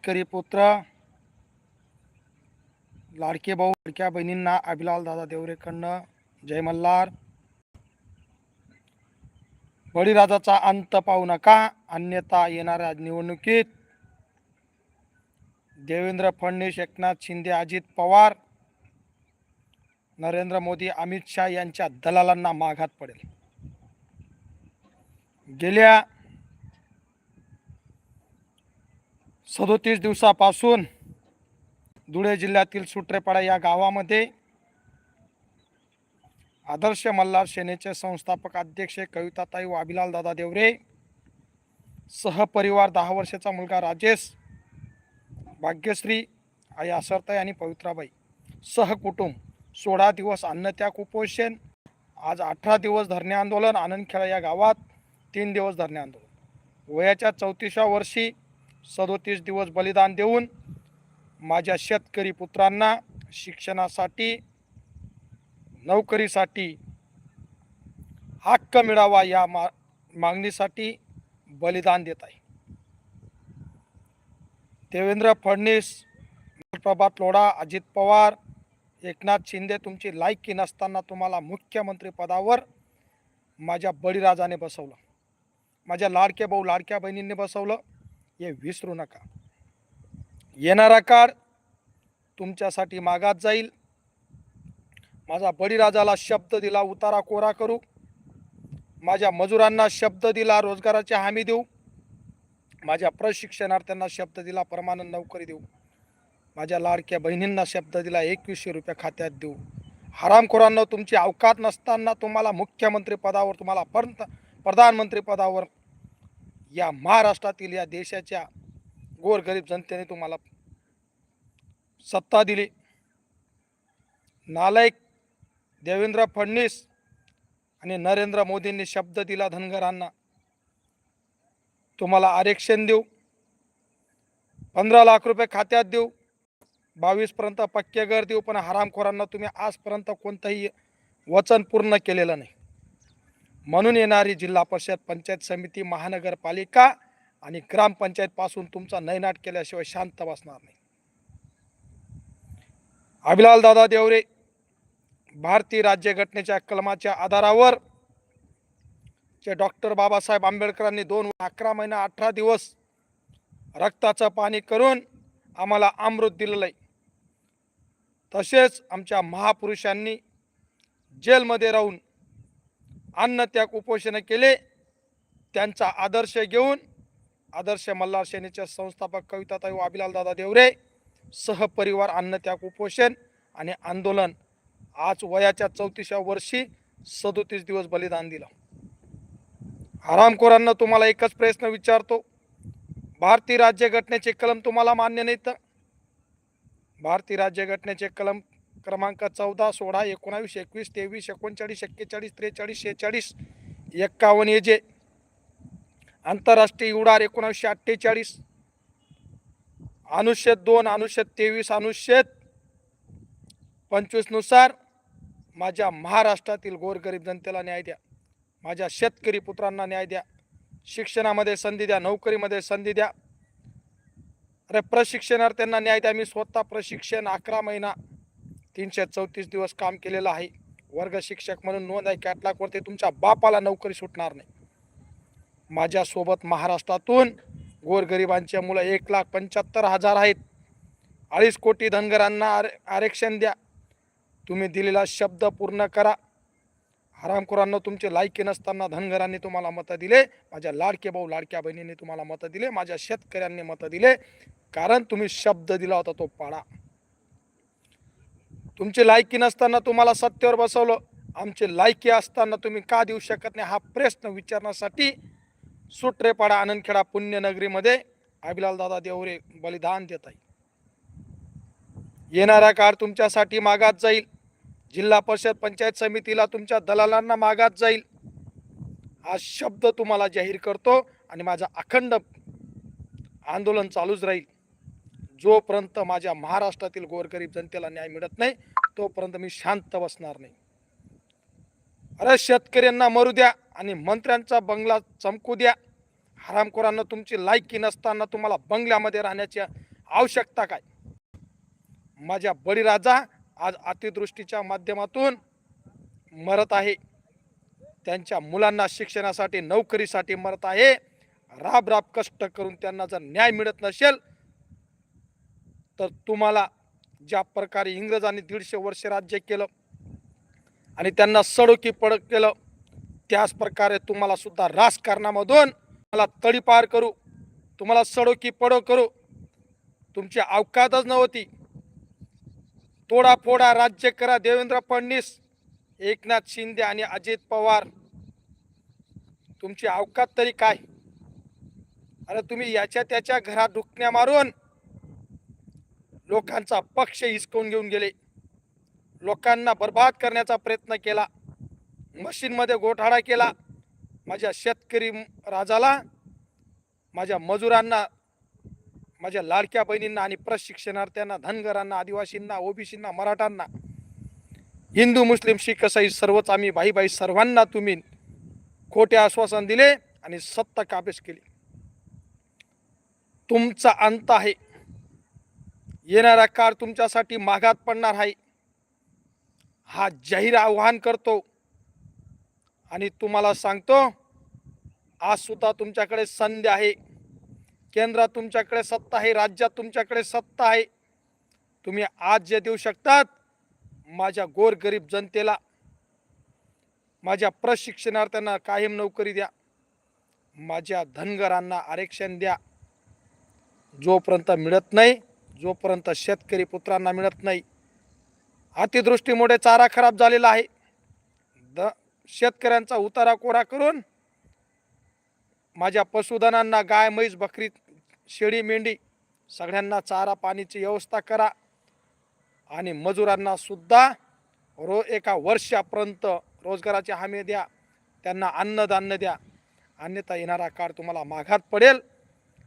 शेतकरी पुत्र लाडके भाऊ लाडक्या बहिणींना अभिलाल दादा देवरेकडनं जय मल्हार. बळीराजाचा अंत पाहू नका अन्यथा येणाऱ्या निवडणुकीत देवेंद्र फडणवीस एकनाथ शिंदे अजित पवार नरेंद्र मोदी अमित शहा यांच्या दलालांना माघात पडेल. गेल्या सदोतीस दिवसापासून धुळे जिल्ह्यातील सुट्रेपाडा या गावामध्ये आदर्श मल्हार सेनेचे संस्थापक अध्यक्ष कविताताई व अभिलाल दादा देवरे सहपरिवार दहा वर्षाचा मुलगा राजेश भाग्यश्री आई आसरताई आणि पवित्राबाई सहकुटुंब सोळा दिवस अन्नत्याग उपोषण आज अठरा दिवस धरणे आंदोलन आनंदखेडा या गावात तीन दिवस धरणे आंदोलन. वयाच्या चौतीसव्या वर्षी सदोतीस दिवस बलिदान देऊन माझ्या शेतकरी पुत्रांना शिक्षणासाठी नोकरीसाठी हक्क मिळावा या मा मागणीसाठी बलिदान देत आहे. देवेंद्र फडणवीस प्रभात लोढा अजित पवार एकनाथ शिंदे तुमची लायकी नसताना तुम्हाला मुख्यमंत्री पदावर माझ्या बळीराजाने बसवलं. माझ्या लाडके भाऊ लाडक्या बहिणींनी बसवलं. हे विसरू नका. येणारा काळ तुमच्यासाठी मागात जाईल. माझा बळीराजाला शब्द दिला उतारा कोरा करू. माझ्या मजुरांना शब्द दिला रोजगाराची हमी देऊ. माझ्या प्रशिक्षणार्थ्यांना शब्द दिला परमानंद नोकरी देऊ. माझ्या लाडक्या बहिणींना शब्द दिला एकवीसशे रुपये खात्यात देऊ. हरामखोरांना तुमची अवकात नसताना तुम्हाला मुख्यमंत्री पदावर तुम्हाला पंत प्रधानमंत्री पदावर या महाराष्ट्रातील या देशाच्या गोरगरीब जनतेने तुम्हाला सत्ता दिली. नालायक देवेंद्र फडणवीस आणि नरेंद्र मोदींनी शब्द दिला धनगरांना तुम्हाला आरक्षण देऊ. पंधरा लाख रुपये खात्यात देऊ. बावीसपर्यंत पक्के घर देऊ पण हरामखोरांना तुम्ही आजपर्यंत कोणतंही वचन पूर्ण केलेलं नाही. म्हणून येणारी जिल्हा परिषद पंचायत समिती महानगरपालिका आणि ग्रामपंचायतपासून तुमचा नैनाट केल्याशिवाय शांत बसणार नाही. अभिलाल दादा देवरे भारतीय राज्यघटनेच्या कलमाच्या आधारावर जे डॉक्टर बाबासाहेब आंबेडकरांनी दोन अकरा महिना अठरा दिवस रक्ताचं पाणी करून आम्हाला अमृत दिलेलं आहे. तसेच आमच्या महापुरुषांनी जेलमध्ये राहून अन्नत्याग उपोषण केले त्यांचा आदर्श घेऊन आदर्श मल्हार सेनेचे संस्थापक कविताताई वाबिलाल दादा देवरे सहपरिवार अन्नत्याग उपोषण आणि आंदोलन आज वयाच्या चौतीसव्या वर्षी सदोतीस दिवस बलिदान दिलं. हरामखोरांना तुम्हाला एकच प्रश्न विचारतो. भारतीय राज्यघटनेचे कलम तुम्हाला मान्य नाही तर भारतीय राज्यघटनेचे कलम क्रमांक चौदा सोळा एकोणावीस एकवीस तेवीस एकोणचाळीस एक्केचाळीस त्रेचाळीस शेहेचाळीस एक्कावन्न एजे जे. आंतरराष्ट्रीय उडार एकोणावीसशे अठ्ठेचाळीस. अनुच्छेद दोन अनुच्छेद तेवीस अनुच्छेद पंचवीसनुसार माझ्या महाराष्ट्रातील गोरगरीब जनतेला न्याय द्या. माझ्या शेतकरी पुत्रांना न्याय द्या. शिक्षणामध्ये संधी द्या नोकरीमध्ये संधी द्या. अरे प्रशिक्षणार्थ्यांना न्याय द्या. मी स्वतः प्रशिक्षण अकरा महिना तीनशे चौतीस दिवस काम केलेलं आहे. वर्ग शिक्षक म्हणून नोंद आहे. कॅटलॉगवरती तुमच्या बापाला नोकरी सुटणार नाही. माझ्यासोबत महाराष्ट्रातून गोरगरिबांच्या मुलं एक लाख पंच्याहत्तर हजार आहेत. अडीच कोटी धनगरांना आर आरक्षण द्या. तुम्ही दिलेला शब्द पूर्ण करा. हरामखोरांना तुमचे लायकी नसताना धनगरांनी तुम्हाला मतं दिले. माझ्या लाडके भाऊ लाडक्या बहिणींनी तुम्हाला मतं दिले. माझ्या शेतकऱ्यांनी मतं दिले. कारण तुम्ही शब्द दिला होता तो पाळा. तुमची लायकी नसताना तुम्हाला सत्तेवर बसवलं आमची लायकी असताना तुम्ही का देऊ शकत नाही? हा प्रश्न विचारण्यासाठी सुट्रेपाडा आनंदखेडा पुण्यनगरीमध्ये अभिलाल दादा देवरे बलिदान देत आहे येणारा काळ तुमच्यासाठी मागात जाईल. जिल्हा परिषद पंचायत समितीला तुमच्या दलालांना मागात जाईल. हा शब्द तुम्हाला जाहीर करतो आणि माझा अखंड आंदोलन चालूच राहील. जोपर्यंत माझ्या महाराष्ट्रातील गोरगरीब जनतेला न्याय मिळत नाही तोपर्यंत मी शांत बसणार नाही. अरे शेतकऱ्यांना मरू द्या आणि मंत्र्यांचा बंगला चमकू द्या. हरामखोरांना तुमची लायकी नसताना तुम्हाला बंगल्यामध्ये राहण्याची आवश्यकता काय? माझ्या बळीराजा आज अतिदृष्टीच्या माध्यमातून मरत आहे. त्यांच्या मुलांना शिक्षणासाठी नोकरीसाठी मरत आहे. राब राब कष्ट करून त्यांना जर न्याय मिळत नसेल तर तुम्हाला ज्या प्रकारे इंग्रजांनी दीडशे वर्ष राज्य केलं आणि त्यांना सडोकी पडक केलं त्याच प्रकारे तुम्हाला सुद्धा राजकारणामधून मला तडीपार करू तुम्हाला सडोकी पडो करू. तुमची अवकातच नव्हती. तोडाफोडा राज्य करा देवेंद्र फडणवीस एकनाथ शिंदे आणि अजित पवार. तुमची अवकात तरी काय? अरे तुम्ही याच्या त्याच्या घरात ढुकण्या मारून लोकांचा पक्ष हिसकवून घेऊन गेले. लोकांना बर्बाद करण्याचा प्रयत्न केला. मशीनमध्ये गोठाडा केला. माझ्या शेतकरी राजाला माझ्या मजुरांना माझ्या लाडक्या बहिणींना आणि प्रशिक्षणार्थ्यांना धनगरांना आदिवासींना ओबीसींना मराठांना हिंदू मुस्लिम शीख इसाई सर्वच आम्ही भाई भाई सर्वांना तुम्ही खोटे आश्वासन दिले आणि सत्ता काबीज केली. तुमचा अंत आहे. येणारा काळ तुमच्यासाठी मागात पडणार आहे. हा जाहीर आव्हान करतो. आणि तुम्हाला सांगतो आज सुद्धा तुमच्याकडे संधी आहे. केंद्रात तुमच्याकडे सत्ता आहे राज्यात तुमच्याकडे सत्ता आहे. तुम्ही आज जे देऊ शकतात माझ्या गोरगरीब जनतेला माझ्या प्रशिक्षणार्थ्यांना कायम नोकरी द्या. माझ्या धनगरांना आरक्षण द्या. जोपर्यंत मिळत नाही जोपर्यंत शेतकरी पुत्रांना मिळत नाही अतिदृष्टीमुळे चारा खराब झालेला आहे. द शेतकऱ्यांचा उतारा कोरा करून माझ्या पशुधनांना गाय म्हैस बकरी शेळी मेंढी सगळ्यांना चारा पाण्याची व्यवस्था करा आणि मजुरांना सुद्धा रो एका वर्षापर्यंत रोजगाराची हमी द्या. त्यांना अन्नधान्य द्या. अन्यथा येणारा काळ तुम्हाला माघात पडेल.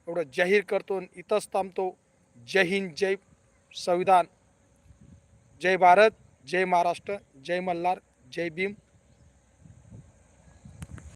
एवढं जाहीर करतो आणि इथंच थांबतो. जय हिंद जय संविधान. जय भारत जय महाराष्ट्र जय मल्हार जय भीम.